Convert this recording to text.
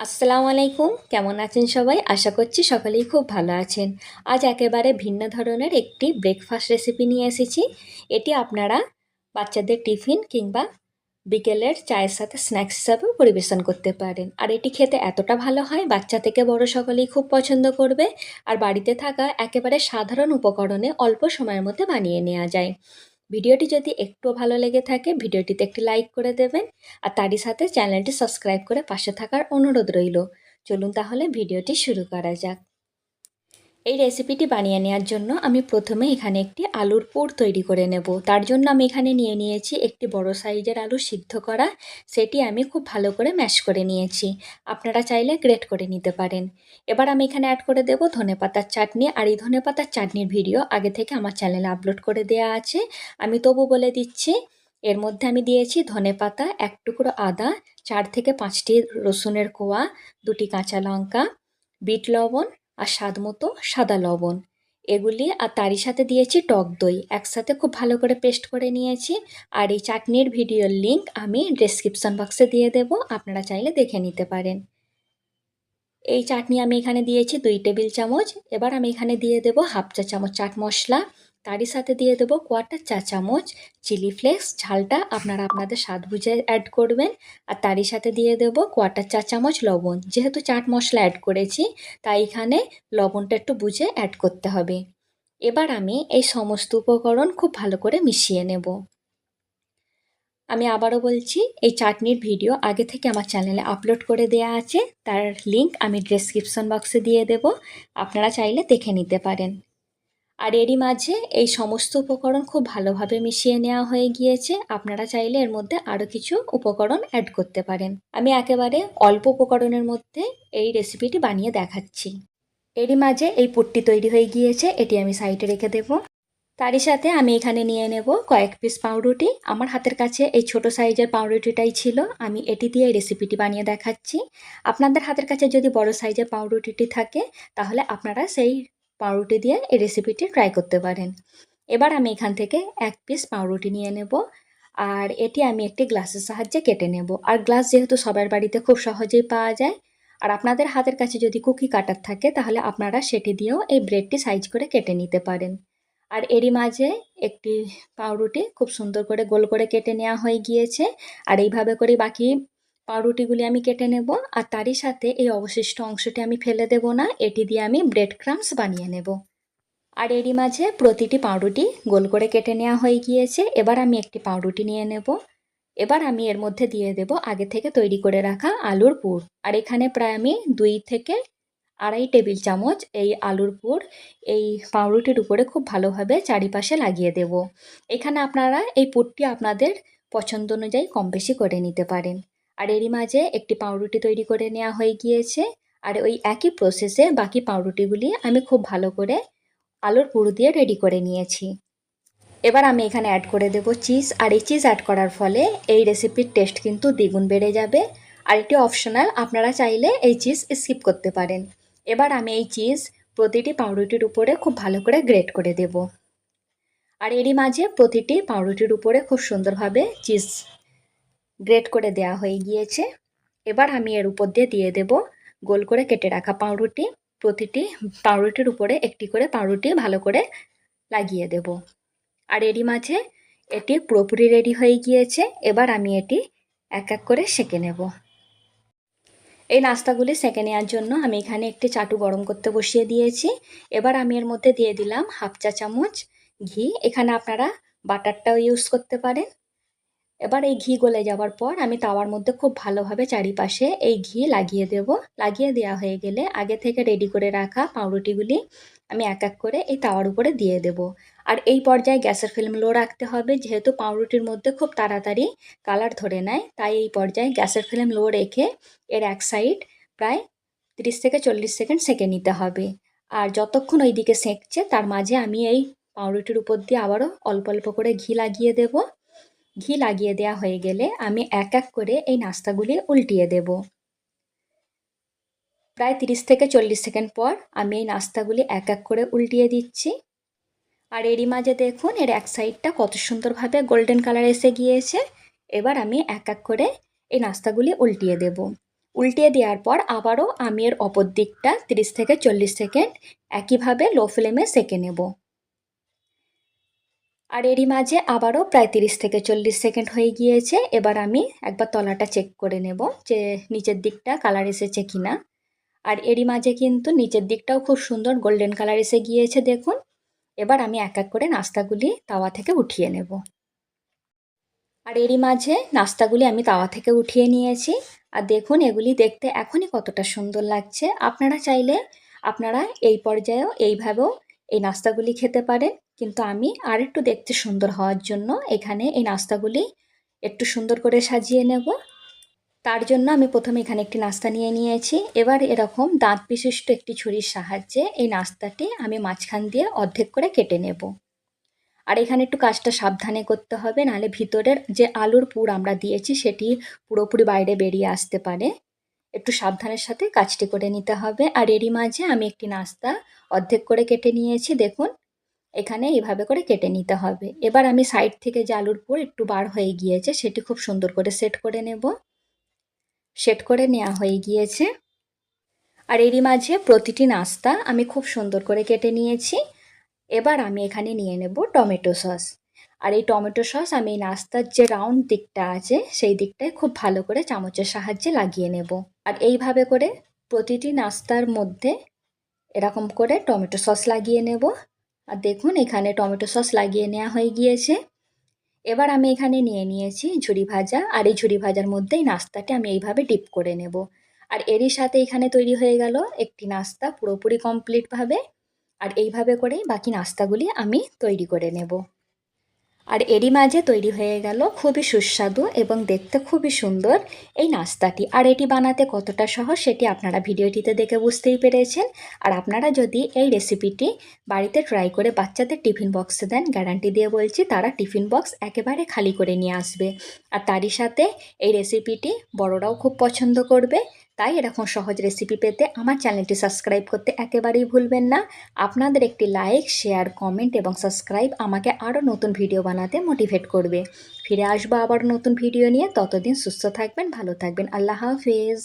আসসালামু আলাইকুম। কেমন আছেন সবাই? আশা করছি সকলেই খুব ভালো আছেন। আজ একেবারে ভিন্ন ধরনের একটি ব্রেকফাস্ট রেসিপি নিয়ে এসেছি। এটি আপনারা বাচ্চাদের টিফিন কিংবা বিকেলের চায়ের সাথে স্ন্যাক্স হিসাবেও পরিবেশন করতে পারেন। আর এটি খেতে এতটা ভালো হয়, বাচ্চা থেকে বড় সকলেই খুব পছন্দ করবে। আর বাড়িতে থাকা একেবারে সাধারণ উপকরণে অল্প সময়ের মধ্যে বানিয়ে নেওয়া যায়। ভিডিওটি যদি একটু ভালো লেগে থাকে, ভিডিওটিতে একটি লাইক করে দেবেন আর তারই সাথে চ্যানেলটি সাবস্ক্রাইব করে পাশে থাকার অনুরোধ রইল। চলুন তাহলে ভিডিওটি শুরু করা যাক। এই রেসিপিটি বানিয়ে নেওয়ার জন্য আমি প্রথমে এখানে একটি আলুর পুর তৈরি করে নেব। তার জন্য আমি এখানে নিয়ে নিয়েছি একটি বড় সাইজের আলু সিদ্ধ করা। সেটি আমি খুব ভালো করে ম্যাশ করে নিয়েছি। আপনারা চাইলে গ্রেট করে নিতে পারেন। এবার আমি এখানে অ্যাড করে দেব ধনে পাতার চাটনি। আর এই ধনে পাতার চাটনির ভিডিও আগে থেকে আমার চ্যানেলে আপলোড করে দেওয়া আছে। আমি তবু বলে দিচ্ছি, এর মধ্যে আমি দিয়েছি ধনে পাতা, এক টুকরো আদা, চার থেকে পাঁচটি রসুনের কোয়া, দুটি কাঁচা লঙ্কা, বিট লবণ আর স্বাদ মতো সাদা লবণ। এগুলি আর তারই সাথে দিয়েছি টক দই। একসাথে খুব ভালো করে পেস্ট করে নিয়েছি। আর এই চাটনির ভিডিওর লিঙ্ক আমি ডেসক্রিপশন বক্সে দিয়ে দেব। আপনারা চাইলে দেখে নিতে পারেন। এই চাটনি আমি এখানে দিয়েছি দুই টেবিল চামচ। এবার আমি এখানে দিয়ে দেব হাফ চা চামচ চাট মশলা। তারই সাথে দিয়ে দেবো কোয়াটার চা চামচ, চিলি ফ্লেক্স, ঝালটা আপনারা আপনাদের স্বাদ বুঝে অ্যাড করবেন। আর তারই সাথে দিয়ে দেবো কোয়াটার চা চামচ লবণ। যেহেতু চাট মশলা অ্যাড করেছি, তাই এখানে লবণটা একটু বুঝে অ্যাড করতে হবে। এবার আমি এই সমস্ত উপকরণ খুব ভালো করে মিশিয়ে নেব। আমি আবারও বলছি, এই চাটনির ভিডিও আগে থেকে আমার চ্যানেলে আপলোড করে দেয়া আছে। তার লিংক আমি ডেসক্রিপশন বক্সে দিয়ে দেব। আপনারা চাইলে দেখে নিতে পারেন। আর এরই মাঝে এই সমস্ত উপকরণ খুব ভালোভাবে মিশিয়ে নেওয়া হয়ে গিয়েছে। আপনারা চাইলে এর মধ্যে আরও কিছু উপকরণ অ্যাড করতে পারেন। আমি একেবারে অল্প উপকরণের মধ্যে এই রেসিপিটি বানিয়ে দেখাচ্ছি। এরই মাঝে এই পুটটি তৈরি হয়ে গিয়েছে, এটি আমি সাইডে রেখে দেব। তারই সাথে আমি এখানে নিয়ে নেব কয়েক পিস পাউরুটি। আমার হাতের কাছে এই ছোট সাইজের পাউরুটিটাই ছিল। আমি এটি দিয়ে রেসিপিটি বানিয়ে দেখাচ্ছি। আপনাদের হাতের কাছে যদি বড় সাইজের পাউরুটিটি থাকে, তাহলে আপনারা সেই পাউরুটি দিয়ে এই রেসিপিটি ট্রাই করতে পারেন। এবার আমি এখান থেকে এক পিস পাউরুটি নিয়ে নেব আর এটি আমি একটি গ্লাসের সাহায্যে কেটে নেব। আর গ্লাস যেহেতু সবার বাড়িতে খুব সহজেই পাওয়া যায়, আর আপনাদের হাতের কাছে যদি কুকি কাটার থাকে, তাহলে আপনারা সেটি দিয়েও এই ব্রেডটি সাইজ করে কেটে নিতে পারেন। আর এরই মাঝে একটি পাউরুটি খুব সুন্দর করে গোল করে কেটে নেওয়া হয়ে গিয়েছে, আর এইভাবে করে বাকি পাউরুটিগুলি আমি কেটে নেব আর তারই সাথে এই অবশিষ্ট অংশটি আমি ফেলে দেব না, এটি দিয়ে আমি ব্রেড ক্রামস বানিয়ে নেব। আর এরই মাঝে প্রতিটি পাউরুটি গোল করে কেটে নেওয়া হয়ে গিয়েছে, এবার আমি একটি পাউরুটি নিয়ে নেব। এবার আমি এর মধ্যে দিয়ে দেব আগে থেকে তৈরি করে রাখা আলুর পুর। আর এখানে প্রায় আমি দুই থেকে আড়াই টেবিল চামচ এই আলুর পুর এই পাউরুটির উপরে খুব ভালোভাবে চারিপাশে লাগিয়ে দেব। এখানে আপনারা এই পুরটি আপনাদের পছন্দ অনুযায়ী কম বেশি করে নিতে পারেন। আর এরই মাঝে একটি পাউরুটি তৈরি করে নেওয়া হয়ে গিয়েছে। আর ওই একই প্রসেসে বাকি পাউরুটিগুলি আমি খুব ভালো করে আলুর পুরো দিয়ে রেডি করে নিয়েছি। এবার আমি এখানে অ্যাড করে দেব চিজ আর এই চিজ অ্যাড করার ফলে এই রেসিপির টেস্ট কিন্তু দ্বিগুণ বেড়ে যাবে। আর এটি অপশনাল আপনারা চাইলে এই চিজ স্কিপ করতে পারেন। এবার আমি এই চিজ প্রতিটি পাউরুটির উপরে খুব ভালো করে গ্রেট করে দেব। আর এরই মাঝে প্রতিটি পাউরুটির উপরে খুব সুন্দরভাবে চিজ গ্রেট করে দেয়া হয়ে গিয়েছে। এবার আমি এর উপর দিয়ে দিয়ে দেব গোল করে কেটে রাখা পাউরুটি। প্রতিটি পাউরুটির উপরে একটি করে পাউরুটি ভালো করে লাগিয়ে দেব। আর এরই মাঝে এটি পুরোপুরি রেডি হয়ে গিয়েছে। এবার আমি এটি এক এক করে সেঁকে নেব। এই নাস্তাগুলি সেঁকে নেওয়ার জন্য আমি এখানে একটি চাটু গরম করতে বসিয়ে দিয়েছি। এবার আমি এর মধ্যে দিয়ে দিলাম হাফ চা চামচ ঘি। এখানে আপনারা বাটারটাও ইউজ করতে পারেন। এবার এই ঘি গলে যাওয়ার পর আমি তাওয়ার মধ্যে খুব ভালোভাবে চারিপাশে এই ঘি লাগিয়ে দেব। লাগিয়ে দেওয়া হয়ে গেলে আগে থেকে রেডি করে রাখা পাউরুটিগুলি আমি এক এক করে এই তাওয়ার উপরে দিয়ে দেব। আর এই পর্যায়ে গ্যাসের ফ্লেম লো রাখতে হবে, যেহেতু পাউরুটির মধ্যে খুব তাড়াতাড়ি কালার ধরে নেয়, তাই এই পর্যায়ে গ্যাসের ফ্লেম লো রেখে এর এক সাইড প্রায় তিরিশ থেকে চল্লিশ সেকেন্ড সেঁকে নিতে হবে। আর যতক্ষণ ওই দিকে সেঁকছে, তার মাঝে আমি এই পাউরুটির উপর দিয়ে আবারও অল্প অল্প করে ঘি লাগিয়ে দেবো। ঘি লাগিয়ে দেওয়া হয়ে গেলে আমি এক এক করে এই নাস্তাগুলি উল্টিয়ে দেব। প্রায় তিরিশ থেকে চল্লিশ সেকেন্ড পর আমি এই নাস্তাগুলি এক এক করে উল্টিয়ে দিচ্ছি। আর এরই মাঝে দেখুন, এর এক সাইডটা কত সুন্দরভাবে গোল্ডেন কালার এসে গিয়েছে। এবার আমি এক এক করে এই নাস্তাগুলি উল্টিয়ে দেব। উল্টিয়ে দেওয়ার পর আবারও আমি এর অপর দিকটা তিরিশ থেকে চল্লিশ সেকেন্ড একইভাবে লো ফ্লেমে সেকে নেব। আর এরই মাঝে আবারও প্রায় তিরিশ থেকে চল্লিশ সেকেন্ড হয়ে গিয়েছে। এবার আমি একবার তলাটা চেক করে নেব যে নিচের দিকটা কালার এসেছে কিনা। আর এরই মাঝে কিন্তু নিচের দিকটাও খুব সুন্দর গোল্ডেন কালার এসে গিয়েছে, দেখুন। এবার আমি এক এক করে নাস্তাগুলি তাওয়া থেকে উঠিয়ে নেব। আর এরই মাঝে নাস্তাগুলি আমি তাওয়া থেকে উঠিয়ে নিয়েছি। আর দেখুন, এগুলি দেখতে এখনই কতটা সুন্দর লাগছে। আপনারা চাইলে আপনারা এই পর্যায়েও এইভাবেও এই নাস্তাগুলি খেতে পারেন, কিন্তু আমি আর একটু দেখতে সুন্দর হওয়ার জন্য এখানে এই নাস্তাগুলি একটু সুন্দর করে সাজিয়ে নেব। তার জন্য আমি প্রথমে এখানে একটি নাস্তা নিয়ে নিয়েছি। এবার এরকম দাঁত বিশিষ্ট একটি ছুরির সাহায্যে এই নাস্তাটি আমি মাঝখান দিয়ে অর্ধেক করে কেটে নেব। আর এখানে একটু কাজটা সাবধানে করতে হবে, নাহলে ভিতরের যে আলুর পুর আমরা দিয়েছি সেটি পুরোপুরি বাইরে বেরিয়ে আসতে পারে। একটু সাবধানের সাথে কাজটি করে নিতে হবে। আর এরই মাঝে আমি একটি নাস্তা অর্ধেক করে কেটে নিয়েছি, দেখুন। এখানে এইভাবে করে কেটে নিতে হবে। এবার আমি সাইড থেকে যে আলুর পুর একটু বার হয়ে গিয়েছে, সেটি খুব সুন্দর করে সেট করে নেব। সেট করে নেওয়া হয়ে গিয়েছে। আর এরই মাঝে প্রতিটি নাস্তা আমি খুব সুন্দর করে কেটে নিয়েছি। এবার আমি এখানে নিয়ে নেব টমেটো সস। আর এই টমেটো সস আমি এই নাস্তার যে রাউন্ড দিকটা আছে, সেই দিকটায় খুব ভালো করে চামচের সাহায্যে লাগিয়ে নেব। আর এইভাবে করে প্রতিটি নাস্তার মধ্যে এরকম করে টমেটো সস লাগিয়ে নেব। আর দেখুন, এখানে টমেটো সস লাগিয়ে নেওয়া হয়ে গিয়েছে। এবার আমি এখানে নিয়ে নিয়েছি ঝুড়ি ভাজা। আর এই ঝুড়ি ভাজার মধ্যেই নাস্তাটি আমি এইভাবে ডিপ করে নেব। আর এরই সাথে এখানে তৈরি হয়ে গেল একটি নাস্তা পুরোপুরি কমপ্লিটভাবে আর এইভাবে করেই বাকি নাস্তাগুলি আমি তৈরি করে নেব। আর এরই মাঝে তৈরি হয়ে গেল খুবই সুস্বাদু এবং দেখতে খুবই সুন্দর এই নাস্তাটি। আর এটি বানাতে কতটা সহজ সেটি আপনারা ভিডিওটিতে দেখে বুঝতেই পেরেছেন। আর আপনারা যদি এই রেসিপিটি বাড়িতে ট্রাই করে বাচ্চাদের টিফিন বক্সে দেন গ্যারান্টি দিয়ে বলছি তারা টিফিন বক্স একেবারে খালি করে নিয়ে আসবে। আর তারই সাথে এই রেসিপিটি বড়রাও খুব পছন্দ করবে। তাই এরকম সহজ রেসিপি পেতে আমার চ্যানেলটি সাবস্ক্রাইব করতে একেবারেই ভুলবেন না। আপনাদের একটি লাইক শেয়ার কমেন্ট এবং সাবস্ক্রাইব আমাকে আরও নতুন ভিডিও বানাতে মোটিভেট করবে। ফিরে আসব আবার নতুন ভিডিও নিয়ে। ততদিন সুস্থ থাকবেন, ভালো থাকবেন। আল্লাহ হাফেজ।